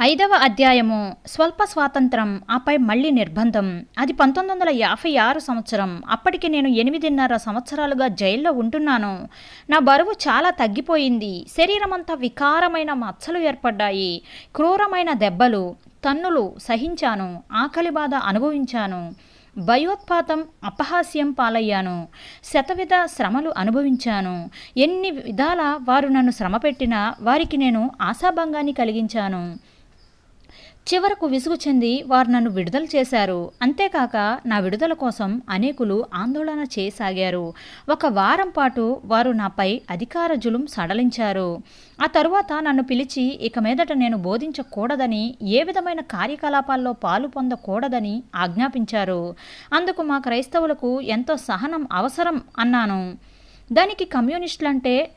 ఐదవ అధ్యాయము స్వల్ప స్వాతంత్రం ఆపై మళ్ళీ నిర్బంధం. అది పంతొమ్మిది వందల యాభై ఆరు సంవత్సరం. అప్పటికి నేను ఎనిమిదిన్నర సంవత్సరాలుగా జైల్లో ఉంటున్నాను. నా బరువు చాలా తగ్గిపోయింది. శరీరమంతా వికారమైన మచ్చలు ఏర్పడ్డాయి. క్రూరమైన దెబ్బలు తన్నులు సహించాను. ఆకలి బాధ అనుభవించాను. భయోత్పాతం అపహాస్యం పాలయ్యాను. శతవిధ శ్రమలు అనుభవించాను. ఎన్ని విధాల వారు నన్ను శ్రమ పెట్టినా వారికి నేను ఆశాభంగాన్ని కలిగించాను. చివరకు విసుగు చెంది వారు నన్ను విడుదల చేశారు. అంతేకాక నా విడుదల కోసం అనేకులు ఆందోళన చేయసాగారు. ఒక వారం పాటు వారు నాపై అధికార జులుం సడలించారు. ఆ తరువాత నన్ను పిలిచి ఇక మీదట నేను బోధించకూడదని ఏ విధమైన కార్యకలాపాల్లో పాలు పొందకూడదని ఆజ్ఞాపించారు. అందుకు మా క్రైస్తవులకు ఎంతో సహనం అవసరం అన్నాను. దానికి కమ్యూనిస్టులంటే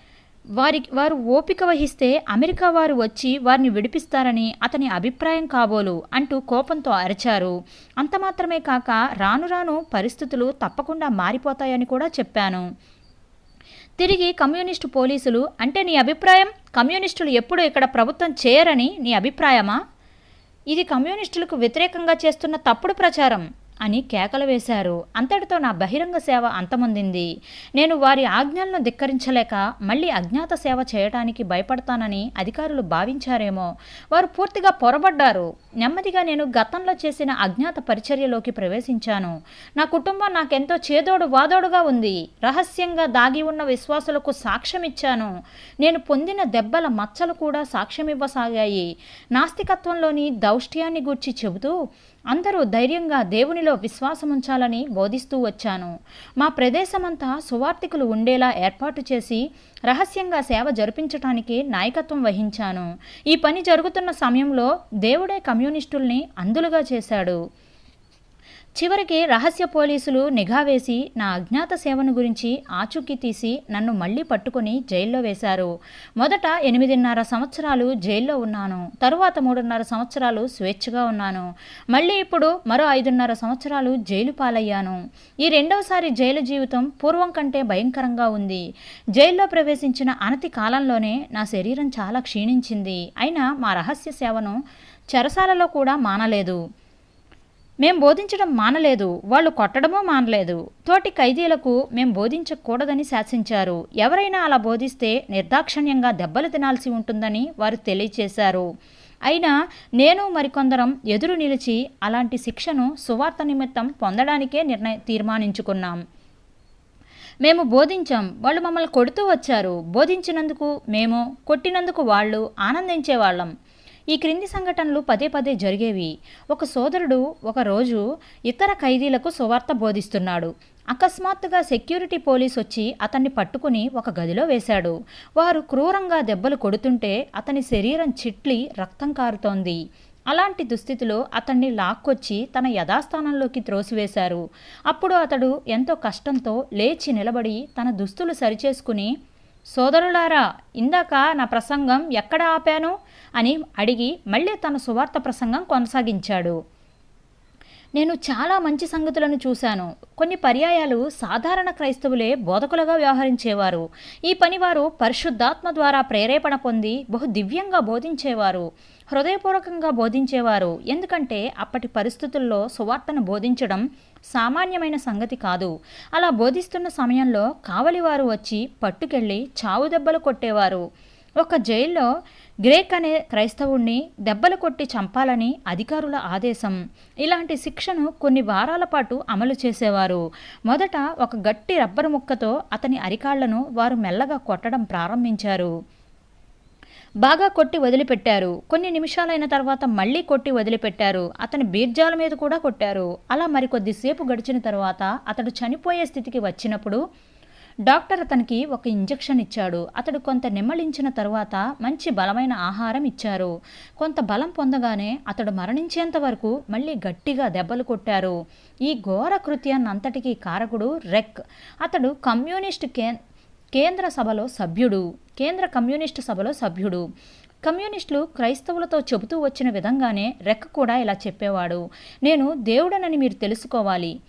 వారి వారు ఓపిక వహిస్తే అమెరికా వారు వచ్చి వారిని విడిపిస్తారని అతని అభిప్రాయం కాబోలు అంటూ కోపంతో అరిచారు. అంత మాత్రమే కాక రాను రాను పరిస్థితులు తప్పకుండా మారిపోతాయని కూడా చెప్పాను. తిరిగి కమ్యూనిస్టు పోలీసులు అంటే నీ అభిప్రాయం? కమ్యూనిస్టులు ఎప్పుడు ఇక్కడ ప్రభుత్వం చేయరని నీ అభిప్రాయమా? ఇది కమ్యూనిస్టులకు వ్యతిరేకంగా చేస్తున్న తప్పుడు ప్రచారం. అని కేకలు వేశారు. అంతటితో నా బహిరంగ సేవ అంతమొందింది. నేను వారి ఆజ్ఞలను ధిక్కరించలేక మళ్ళీ అజ్ఞాత సేవ చేయటానికి భయపడతానని అధికారులు భావించారేమో. వారు పూర్తిగా పొరబడ్డారు. నెమ్మదిగా నేను గతంలో చేసిన అజ్ఞాత పరిచర్యలోకి ప్రవేశించాను. నా కుటుంబం నాకెంతో చేదోడు వాదోడుగా ఉంది. రహస్యంగా దాగి ఉన్న విశ్వాసులకు సాక్ష్యమిచ్చాను. నేను పొందిన దెబ్బల మచ్చలు కూడా సాక్ష్యమివ్వసాగాయి. నాస్తికత్వంలోని దౌష్ట్యాన్ని గూర్చి చెబుతూ అందరూ ధైర్యంగా దేవునిలో విశ్వాసముంచాలని బోధిస్తూ వచ్చాను. మా ప్రదేశమంతా సువార్థికులు ఉండేలా ఏర్పాటు చేసి రహస్యంగా సేవ జరిపించటానికి నాయకత్వం వహించాను. ఈ పని జరుగుతున్న సమయంలో దేవుడే కమ్యూనిస్టుల్ని అందులుగా చేశాడు. చివరికి రహస్య పోలీసులు నిఘా వేసి నా అజ్ఞాత సేవను గురించి ఆచూకీ తీసి నన్ను మళ్ళీ పట్టుకొని జైల్లో వేశారు. మొదట ఎనిమిదిన్నర సంవత్సరాలు జైల్లో ఉన్నాను. తరువాత మూడున్నర సంవత్సరాలు స్వేచ్ఛగా ఉన్నాను. మళ్ళీ ఇప్పుడు మరో ఐదున్నర సంవత్సరాలు జైలు పాలయ్యాను. ఈ రెండవసారి జైలు జీవితం పూర్వం కంటే భయంకరంగా ఉంది. జైల్లో ప్రవేశించిన అనతి కాలంలోనే నా శరీరం చాలా క్షీణించింది. అయినా మా రహస్య సేవను చెరసాలలో కూడా మానలేదు. మేం బోధించడం మానలేదు వాళ్ళు కొట్టడమూ మానలేదు. తోటి ఖైదీలకు మేం బోధించకూడదని శాసించారు. ఎవరైనా అలా బోధిస్తే నిర్దాక్షణ్యంగా దెబ్బలు తినాల్సి ఉంటుందని వారు తెలియచేశారు. అయినా నేను మరికొందరం ఎదురు నిలిచి అలాంటి శిక్షను సువార్త నిమిత్తం పొందడానికే నిర్ణయ తీర్మానించుకున్నాం. మేము బోధించాం వాళ్ళు మమ్మల్ని కొడుతూ వచ్చారు. బోధించినందుకు మేము కొట్టినందుకు వాళ్ళు ఆనందించేవాళ్ళం. ఈ క్రింది సంఘటనలు పదే పదే జరిగేవి. ఒక సోదరుడు ఒకరోజు ఇతర ఖైదీలకు సువార్త బోధిస్తున్నాడు. అకస్మాత్తుగా సెక్యూరిటీ పోలీస్ వచ్చి అతన్ని పట్టుకుని ఒక గదిలో వేశాడు. వారు క్రూరంగా దెబ్బలు కొడుతుంటే అతని శరీరం చిట్లి రక్తం కారుతోంది. అలాంటి దుస్థితిలో అతన్ని లాక్కొచ్చి తన యథాస్థానంలోకి త్రోసివేశారు. అప్పుడు అతడు ఎంతో కష్టంతో లేచి నిలబడి తన దుస్తులు సరిచేసుకుని సోదరులారా ఇందాక నా ప్రసంగం ఎక్కడ ఆపాను అని అడిగి మళ్ళీ తన సువార్త ప్రసంగం కొనసాగించాడు. నేను చాలా మంచి సంగతులను చూశాను. కొన్ని పర్యాయాలు సాధారణ క్రైస్తవులే బోధకులుగా వ్యవహరించేవారు. ఈ పని వారు పరిశుద్ధాత్మ ద్వారా ప్రేరేపణ పొంది బహు దివ్యంగా బోధించేవారు. హృదయపూర్వకంగా బోధించేవారు. ఎందుకంటే అప్పటి పరిస్థితుల్లో సువార్తను బోధించడం సామాన్యమైన సంగతి కాదు. అలా బోధిస్తున్న సమయంలో కావలివారు వచ్చి పట్టుకెళ్ళి చావు దెబ్బలు కొట్టేవారు. ఒక జైల్లో గ్రేక్ అనే క్రైస్తవుణ్ణి దెబ్బలు కొట్టి చంపాలని అధికారుల ఆదేశం. ఇలాంటి శిక్షను కొన్ని వారాల పాటు అమలు చేసేవారు. మొదట ఒక గట్టి రబ్బరు ముక్కతో అతని అరికాళ్ళను వారు మెల్లగా కొట్టడం ప్రారంభించారు. బాగా కొట్టి వదిలిపెట్టారు. కొన్ని నిమిషాలైన తర్వాత మళ్ళీ కొట్టి వదిలిపెట్టారు. అతని బీర్జాల మీద కూడా కొట్టారు. అలా మరికొద్దిసేపు గడిచిన తర్వాత అతడు చనిపోయే స్థితికి వచ్చినప్పుడు డాక్టర్ అతనికి ఒక ఇంజెక్షన్ ఇచ్చాడు. అతడు కొంత నెమ్మలించిన తర్వాత మంచి బలమైన ఆహారం ఇచ్చారు. కొంత బలం పొందగానే అతడు మరణించేంత వరకు మళ్ళీ గట్టిగా దెబ్బలు కొట్టారు. ఈ ఘోర కృత్యాన్నంతటికీ కారకుడు రెక్. అతడు కమ్యూనిస్ట్ కే కేంద్ర సభలో సభ్యుడు కేంద్ర కమ్యూనిస్టు సభలో సభ్యుడు. కమ్యూనిస్టులు క్రైస్తవులతో చెబుతూ వచ్చిన విధంగానే రెక్క కూడా ఇలా చెప్పేవాడు. నేను దేవుడనని మీరు తెలుసుకోవాలి.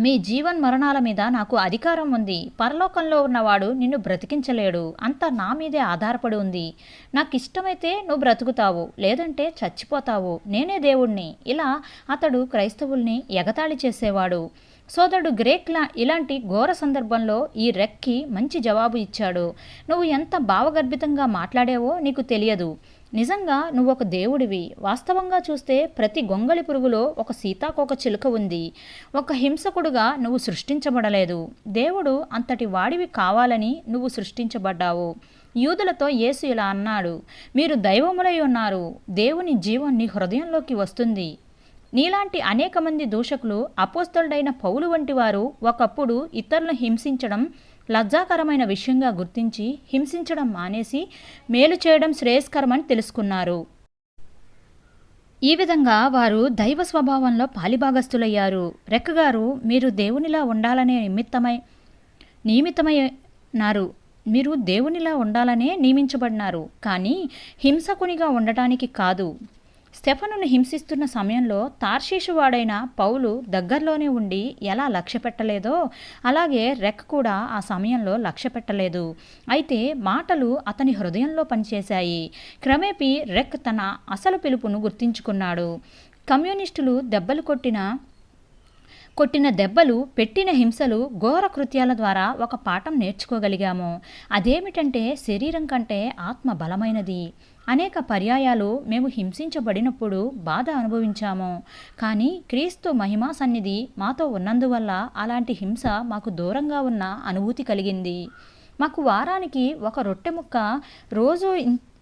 మీ జీవన్ మరణాల మీద నాకు అధికారం ఉంది. పరలోకంలో ఉన్నవాడు నిన్ను బ్రతికించలేడు. అంతా నా మీదే ఆధారపడి ఉంది. నాకు ఇష్టమైతే నువ్వు బ్రతుకుతావు. లేదంటే చచ్చిపోతావు. నేనే దేవుణ్ణి. ఇలా అతడు క్రైస్తవుల్ని ఎగతాళి చేసేవాడు. సోదరుడు గ్రేక్లా ఇలాంటి ఘోర సందర్భంలో ఈ రెక్కి మంచి జవాబు ఇచ్చాడు. నువ్వు ఎంత భావగర్భితంగా మాట్లాడావో నీకు తెలియదు. నిజంగా నువ్వు ఒక దేవుడివి. వాస్తవంగా చూస్తే ప్రతి గొంగళి పురుగులో ఒక సీతాకోక చిలుక ఉంది. ఒక హింసకుడుగా నువ్వు సృష్టించబడలేదు. దేవుడు అంతటి వాడివి కావాలని నువ్వు సృష్టించబడ్డావు. యూదులతో యేసు ఇలా అన్నాడు. మీరు దైవములై ఉన్నారు. దేవుని జీవం నీ హృదయంలోకి వస్తుంది. నీలాంటి అనేక మంది దూషకులు అపోస్తలుడైన పౌలు వంటి వారు ఒకప్పుడు ఇతరులను హింసించడం లజ్జాకరమైన విషయంగా గుర్తించి హింసించడం మానేసి మేలు చేయడం శ్రేయస్కరమని తెలుసుకున్నారు. ఈ విధంగా వారు దైవ స్వభావంలో పాలిభాగస్తులయ్యారు రెక్కగారు మీరు దేవునిలా ఉండాలనే నిమిత్తమై నియమితమైనారు మీరు దేవునిలా ఉండాలనే నియమించబడినారు. కానీ హింసకునిగా ఉండటానికి కాదు. స్టెఫనును హింసిస్తున్న సమయంలో తార్షీషు వాడైన పౌలు దగ్గరలోనే ఉండి ఎలా లక్ష్య పెట్టలేదో అలాగే రెక్ కూడా ఆ సమయంలో లక్ష్య పెట్టలేదు. అయితే మాటలు అతని హృదయంలో పనిచేశాయి. క్రమేపీ రెక్ తన అసలు పిలుపును గుర్తించుకున్నాడు. కమ్యూనిస్టులు దెబ్బలు కొట్టిన కొట్టిన దెబ్బలు పెట్టిన హింసలు ఘోర కృత్యాల ద్వారా ఒక పాఠం నేర్చుకోగలిగాము. అదేమిటంటే శరీరం కంటే ఆత్మ బలమైనది. అనేక పర్యాయాలు మేము హింసించబడినప్పుడు బాధ అనుభవించాము. కానీ క్రీస్తు మహిమా సన్నిధి మాతో ఉన్నందువల్ల అలాంటి హింస మాకు దూరంగా ఉన్న అనుభూతి కలిగింది. మాకు వారానికి ఒక రొట్టె ముక్క రోజు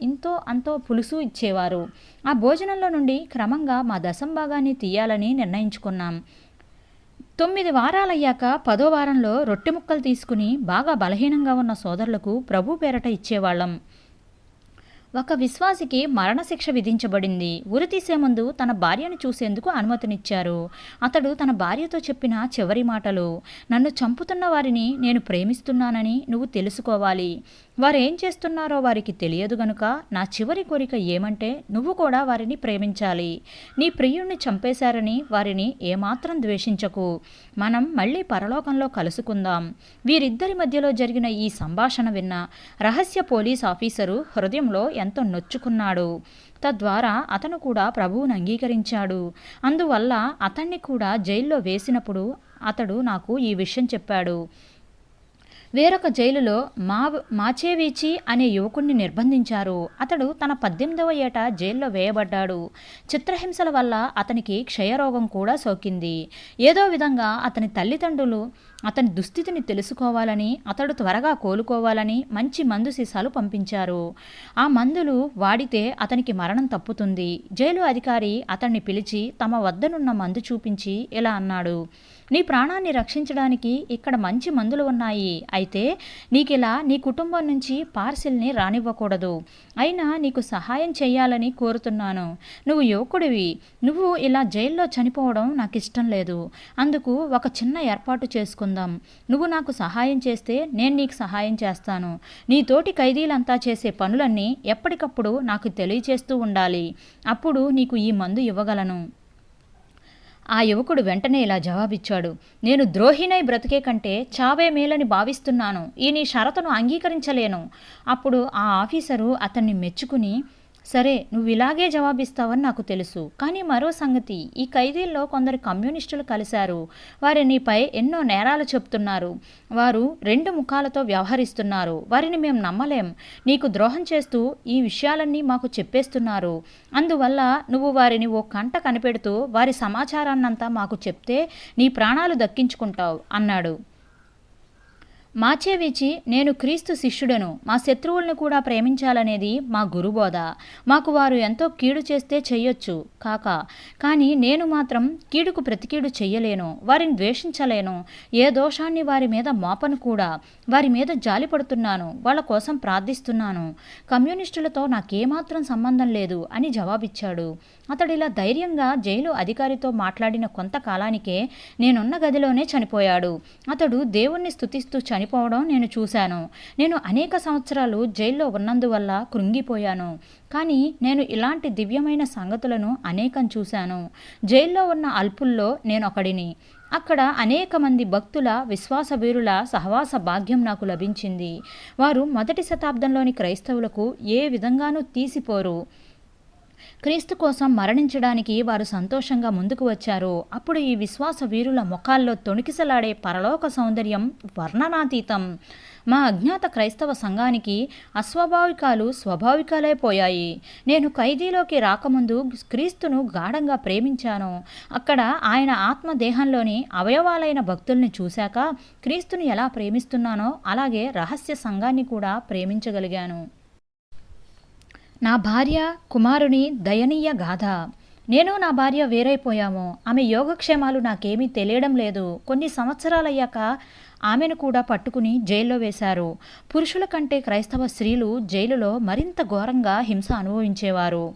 ఇంతో అంతో పులుసు ఇచ్చేవారు. ఆ భోజనంలో నుండి క్రమంగా మా దశం భాగాన్ని తీయాలని నిర్ణయించుకున్నాం. తొమ్మిది వారాలయ్యాక పదో వారంలో రొట్టె ముక్కలు తీసుకుని బాగా బలహీనంగా ఉన్న సోదరులకు ప్రభు పేరట ఇచ్చేవాళ్ళం. ఒక విశ్వాసికి మరణశిక్ష విధించబడింది. ఉరి తీసే ముందు తన భార్యను చూసేందుకు అనుమతినిచ్చారు. అతడు తన భార్యతో చెప్పిన చివరి మాటలు నన్ను చంపుతున్న వారిని నేను ప్రేమిస్తున్నానని నువ్వు తెలుసుకోవాలి. వారు ఏం చేస్తున్నారో వారికి తెలియదు గనుక నా చివరి కోరిక ఏమంటే నువ్వు కూడా వారిని ప్రేమించాలి. నీ ప్రియుణ్ణి చంపేశారని వారిని ఏమాత్రం ద్వేషించకు. మనం మళ్ళీ పరలోకంలో కలుసుకుందాం. వీరిద్దరి మధ్యలో జరిగిన ఈ సంభాషణ విన్న రహస్య పోలీస్ ఆఫీసరు హృదయంలో ఎంతో నొచ్చుకున్నాడు. తద్వారా అతను కూడా ప్రభువును అంగీకరించాడు. అందువల్ల అతన్ని కూడా జైల్లో వేసినప్పుడు అతడు నాకు ఈ విషయం చెప్పాడు. వేరొక జైలులో మా మాచేవీచి అనే యువకుణ్ణి నిర్బంధించారు. అతడు తన పద్దెనిమిదవ ఏట జైల్లో వేయబడ్డాడు. చిత్రహింసల వల్ల అతనికి క్షయరోగం కూడా సోకింది. ఏదో విధంగా అతని తల్లిదండ్రులు అతని దుస్థితిని తెలుసుకోవాలని అతడు త్వరగా కోలుకోవాలని మంచి మందు సీసాలు పంపించారు. ఆ మందులు వాడితే అతనికి మరణం తప్పుతుంది. జైలు అధికారి అతన్ని పిలిచి తమ వద్దనున్న మందు చూపించి ఇలా అన్నాడు? నీ ప్రాణాన్ని రక్షించడానికి ఇక్కడ మంచి మందులు ఉన్నాయి. అయితే నీకిలా నీ కుటుంబం నుంచి పార్సిల్ని రానివ్వకూడదు. అయినా నీకు సహాయం చేయాలని కోరుతున్నాను. నువ్వు యువకుడివి. నువ్వు ఇలా జైల్లో చనిపోవడం నాకు ఇష్టం లేదు. అందుకు ఒక చిన్న ఏర్పాటు చేసుకుందాం. నువ్వు నాకు సహాయం చేస్తే నేను నీకు సహాయం చేస్తాను. నీ తోటి ఖైదీలంతా చేసే పనులన్నీ ఎప్పటికప్పుడు నాకు తెలియచేస్తూ ఉండాలి. అప్పుడు నీకు ఈ మందు ఇవ్వగలను. ఆ యువకుడు వెంటనే ఇలా జవాబిచ్చాడు. నేను ద్రోహినై బ్రతికే కంటే చావే మేలని భావిస్తున్నాను. ఈ నీ షరతును అంగీకరించలేను. అప్పుడు ఆ ఆఫీసరు అతన్ని మెచ్చుకుని సరే నువ్వు ఇలాగే జవాబిస్తావని నాకు తెలుసు. కానీ మరో సంగతి ఈ ఖైదీల్లో కొందరు కమ్యూనిస్టులు కలిశారు. వారి నీపై ఎన్నో నేరాలు చెప్తున్నారు. వారు రెండు ముఖాలతో వ్యవహరిస్తున్నారు. వారిని మేము నమ్మలేం. నీకు ద్రోహం చేస్తూ ఈ విషయాలన్నీ మాకు చెప్పేస్తున్నారు. అందువల్ల నువ్వు వారిని ఓ కంట కనిపెడుతూ వారి సమాచారాన్నంతా మాకు చెప్తే నీ ప్రాణాలు దక్కించుకుంటావు అన్నాడు. మాచేవిచి నేను క్రీస్తు శిష్యుడను. మా శత్రువులను కూడా ప్రేమించాలనేది మా గురుబోధ. మాకు వారు ఎంతో కీడు చేస్తే చెయ్యొచ్చు కాక. కానీ నేను మాత్రం కీడుకు ప్రతికీడు చెయ్యలేను వారిని ద్వేషించలేను. ఏ దోషాన్ని వారి మీద మోపను కూడా. వారి మీద జాలి పడుతున్నాను వాళ్ళ కోసం ప్రార్థిస్తున్నాను. కమ్యూనిస్టులతో నాకేమాత్రం సంబంధం లేదు అని జవాబిచ్చాడు. అతడు ఇలా ధైర్యంగా జైలు అధికారితో మాట్లాడిన కొంతకాలానికే నేనున్న గదిలోనే చనిపోయాడు. అతడు దేవుణ్ణి స్థుతిస్తూ చని చనిపోవడం నేను చూశాను. నేను అనేక సంవత్సరాలు జైల్లో ఉన్నందువల్ల కృంగిపోయాను. కానీ నేను ఇలాంటి దివ్యమైన సంగతులను అనేకం చూశాను. జైల్లో ఉన్న అల్పుల్లో నేను ఒకడిని. అక్కడ అనేక మంది భక్తుల విశ్వాస వీరుల సహవాస భాగ్యం నాకు లభించింది. వారు మొదటి శతాబ్దంలోని క్రైస్తవులకు ఏ విధంగానూ తీసిపోరు. క్రీస్తు కోసం మరణించడానికి వారు సంతోషంగా ముందుకు వచ్చారు. అప్పుడు ఈ విశ్వాస వీరుల ముఖాల్లో తొణికిసలాడే పరలోక సౌందర్యం వర్ణనాతీతం. మా అజ్ఞాత క్రైస్తవ సంఘానికి అస్వాభావికాలు స్వాభావికాలైపోయాయి నేను ఖైదీలోకి రాకముందు క్రీస్తును గాఢంగా ప్రేమించాను. అక్కడ ఆయన ఆత్మదేహంలోని అవయవాలైన భక్తుల్ని చూశాక క్రీస్తుని ఎలా ప్రేమిస్తున్నానో అలాగే రహస్య సంఘాన్ని కూడా ప్రేమించగలిగాను. నా భార్య కుమారుని దయనీయ గాథ. నేను నా భార్య వేరైపోయాము. ఆమె యోగక్షేమాలు నాకేమీ తెలియడం లేదు. కొన్ని సంవత్సరాలయ్యాక ఆమెను కూడా పట్టుకుని జైల్లో వేశారు. పురుషుల కంటే క్రైస్తవ స్త్రీలు జైలులో మరింత ఘోరంగా హింస అనుభవించేవారు.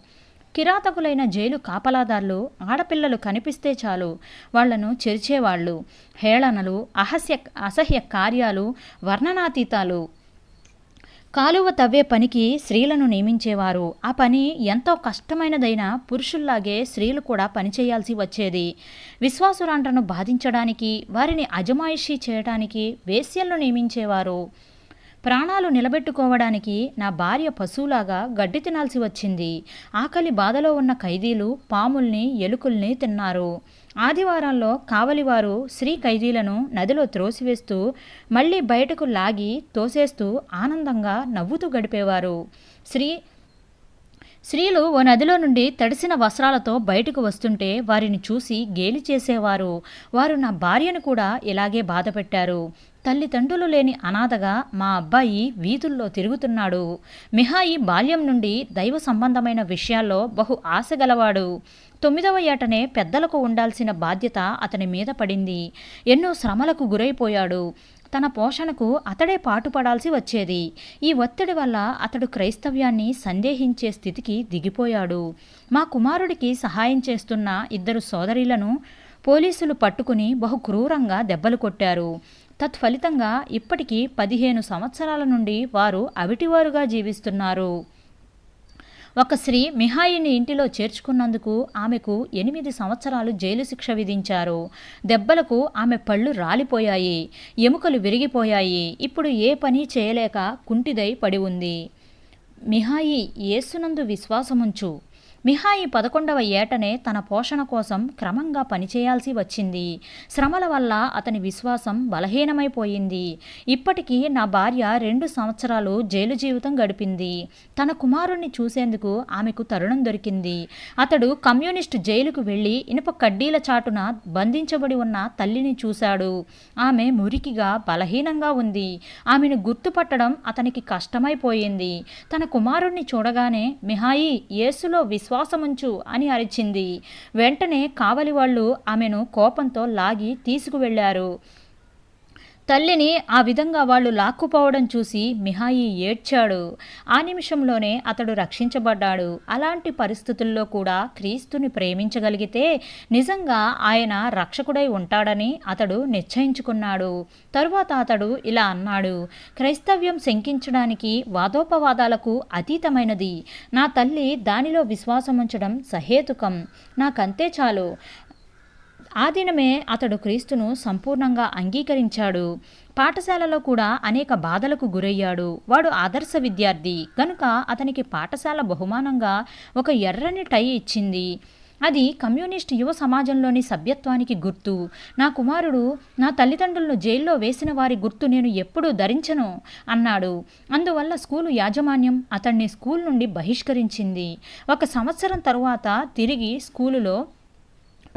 కిరాతకులైన జైలు కాపలాదారులు ఆడపిల్లలు కనిపిస్తే చాలు వాళ్ళను చెరిచేవాళ్ళు. హేళనలు అహస్య అసహ్య కార్యాలు వర్ణనాతీతాలు కాలువ తవ్వే పనికి స్త్రీలను నియమించేవారు. ఆ పని ఎంతో కష్టమైనదైన పురుషుల్లాగే స్త్రీలు కూడా పనిచేయాల్సి వచ్చేది. విశ్వాసురాండ్రను బాధించడానికి వారిని అజమాయిషీ చేయడానికి వేశ్యలను నియమించేవారు. ప్రాణాలు నిలబెట్టుకోవడానికి నా భార్య పశువులాగా గడ్డి తినాల్సి వచ్చింది. ఆకలి బాధలో ఉన్న ఖైదీలు పాముల్ని ఎలుకల్ని తిన్నారు. ఆదివారంలో కావలివారు శ్రీ ఖైదీలను నదిలో త్రోసివేస్తూ మళ్ళీ బయటకు లాగి తోసేస్తూ ఆనందంగా నవ్వుతూ గడిపేవారు. శ్రీ స్త్రీలు ఓ నదిలో నుండి తడిసిన వస్త్రాలతో బయటకు వస్తుంటే వారిని చూసి గేలి చేసేవారు. వారు నా భార్యను కూడా ఇలాగే బాధపెట్టారు. తల్లిదండ్రులు లేని అనాథగా మా అబ్బాయి వీధుల్లో తిరుగుతున్నాడు. మిహాయి బాల్యం నుండి దైవ సంబంధమైన విషయాల్లో బహు ఆశగలవాడు తొమ్మిదవ ఏటనే పెద్దలకు ఉండాల్సిన బాధ్యత అతని మీద పడింది. ఎన్నో శ్రమలకు గురైపోయాడు. తన పోషణకు అతడే పాటుపడాల్సి వచ్చేది. ఈ ఒత్తిడి వల్ల అతడు క్రైస్తవ్యాన్ని సందేహించే స్థితికి దిగిపోయాడు. మా కుమారుడికి సహాయం చేస్తున్న ఇద్దరు సోదరీలను పోలీసులు పట్టుకుని బహు క్రూరంగా దెబ్బలు కొట్టారు. తత్ఫలితంగా ఇప్పటికీ పదిహేను సంవత్సరాల నుండి వారు అవిటివారుగా జీవిస్తున్నారు. ఒక స్త్రీ మిహాయిని ఇంటిలో చేర్చుకున్నందుకు ఆమెకు ఎనిమిది సంవత్సరాలు జైలు శిక్ష విధించారు. దెబ్బలకు ఆమె పళ్ళు రాలిపోయాయి. ఎముకలు విరిగిపోయాయి. ఇప్పుడు ఏ పని చేయలేక కుంటిదై పడి ఉంది. మిహాయి యేసునందు విశ్వాసముంచు. మిహాయి పదకొండవ ఏటనే తన పోషణ కోసం క్రమంగా పనిచేయాల్సి వచ్చింది. శ్రమల వల్ల అతని విశ్వాసం బలహీనమైపోయింది. ఇప్పటికీ నా భార్య రెండు సంవత్సరాలు జైలు జీవితం గడిపింది. తన కుమారుణ్ణి చూసేందుకు ఆమెకు తరుణం దొరికింది. అతడు కమ్యూనిస్టు జైలుకు వెళ్ళి ఇనుప కడ్డీల చాటున బంధించబడి ఉన్న తల్లిని చూశాడు. ఆమె మురికిగా బలహీనంగా ఉంది. ఆమెను గుర్తుపట్టడం అతనికి కష్టమైపోయింది. తన కుమారుణ్ణి చూడగానే మిహాయి యేసులో విశ్వాసం శ్వాసముంచు అని అరిచింది. వెంటనే కావలి వాళ్ళు ఆమెను కోపంతో లాగి తీసుకువెళ్ళారు తల్లిని ఆ విధంగా వాళ్ళు లాక్కుపోవడం చూసి మిహాయి ఏడ్చాడు. ఆ నిమిషంలోనే అతడు రక్షించబడ్డాడు. అలాంటి పరిస్థితుల్లో కూడా క్రీస్తుని ప్రేమించగలిగితే నిజంగా ఆయన రక్షకుడై ఉంటాడని అతడు నిశ్చయించుకున్నాడు. తరువాత అతడు ఇలా అన్నాడు క్రైస్తవ్యం శంకించడానికి వాదోపవాదాలకు అతీతమైనది. నా తల్లి దానిలో విశ్వాసముంచడం సహేతుకం. నాకంతే చాలు. ఆ దినమే అతడు క్రీస్తును సంపూర్ణంగా అంగీకరించాడు. పాఠశాలలో కూడా అనేక బాధలకు గురయ్యాడు. వాడు ఆదర్శ విద్యార్థి. గనుక అతనికి పాఠశాల బహుమానంగా ఒక ఎర్రని టై ఇచ్చింది. అది కమ్యూనిస్ట్ యువ సమాజంలోని సభ్యత్వానికి గుర్తు. నా కుమారుడు నా తల్లిదండ్రులను జైల్లో వేసిన వారి గుర్తు నేను ఎప్పుడూ ధరించను అన్నాడు. అందువల్ల స్కూలు యాజమాన్యం అతన్ని స్కూల్ నుండి బహిష్కరించింది. ఒక సంవత్సరం తరువాత తిరిగి స్కూలులో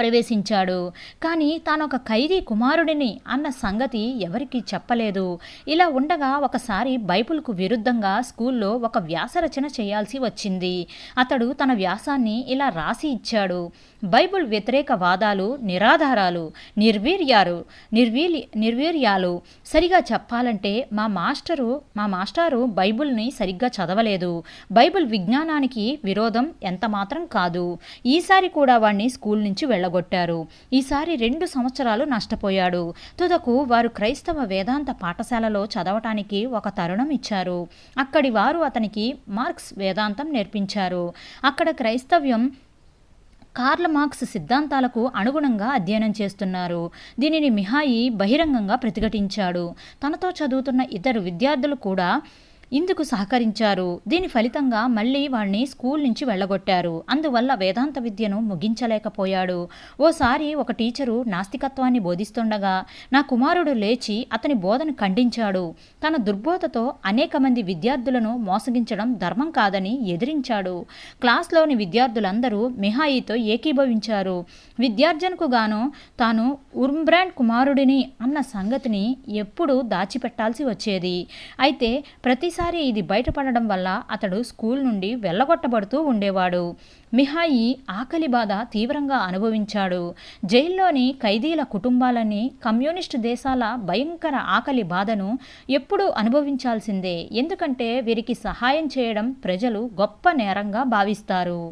ప్రవేశించాడు. కానీ తానొక ఖైదీ కుమారుడిని అన్న సంగతి ఎవరికీ చెప్పలేదు. ఇలా ఉండగా ఒకసారి బైబుల్కు విరుద్ధంగా స్కూల్లో ఒక వ్యాసరచన చేయాల్సి వచ్చింది. అతడు తన వ్యాసాన్ని ఇలా రాసి ఇచ్చాడు. బైబుల్ వ్యతిరేక వాదాలు నిరాధారాలు నిర్వీర్యాలు నిర్వీలి నిర్వీర్యాలు. సరిగా చెప్పాలంటే మా మాస్టరు మా మాస్టారు బైబుల్ని సరిగ్గా చదవలేదు. బైబుల్ విజ్ఞానానికి విరోధం ఎంత మాత్రం కాదు. ఈసారి కూడా వాణ్ణి స్కూల్ నుంచి వెళ్ళ వెళ్ళగొట్టారు ఈసారి రెండు సంవత్సరాలు నష్టపోయాడు. తుదకు వారు క్రైస్తవ వేదాంత పాఠశాలలో చదవటానికి ఒక తరుణం ఇచ్చారు. అక్కడి వారు అతనికి మార్క్స్ వేదాంతం నేర్పించారు. అక్కడ క్రైస్తవ్యం కార్ల మార్క్స్ సిద్ధాంతాలకు అనుగుణంగా అధ్యయనం చేస్తున్నారు. దీనిని మిహాయి బహిరంగంగా ప్రతిఘటించాడు. తనతో చదువుతున్న ఇద్దరు విద్యార్థులు కూడా ఇందుకు సహకరించారు. దీని ఫలితంగా మళ్ళీ వాణ్ణి స్కూల్ నుంచి వెళ్ళగొట్టారు. అందువల్ల వేదాంత విద్యను ముగించలేకపోయాడు. ఓసారి ఒక టీచరు నాస్తికత్వాన్ని బోధిస్తుండగా నా కుమారుడు లేచి అతని బోధను ఖండించాడు. తన దుర్బోధతో అనేక మంది విద్యార్థులను మోసగించడం ధర్మం కాదని ఎదిరించాడు. క్లాస్లోని విద్యార్థులందరూ మిహాయితో ఏకీభవించారు. విద్యార్జనకు గాను తాను ఉర్మ్బ్రాండ్ కుమారుడిని అన్న సంగతిని ఎప్పుడూ దాచిపెట్టాల్సి వచ్చేది. అయితే ప్రతిసారి ఒకసారి ఇది బయటపడడం వల్ల అతడు స్కూల్ నుండి వెళ్ళగొట్టబడుతూ ఉండేవాడు. మిహాయి ఆకలి బాధ తీవ్రంగా అనుభవించాడు. జైల్లోని ఖైదీల కుటుంబాలని కమ్యూనిస్టు దేశాల భయంకర ఆకలి బాధను ఎప్పుడూ అనుభవించాల్సిందే. ఎందుకంటే వీరికి సహాయం చేయడం ప్రజలు గొప్ప నేరంగా భావిస్తారు.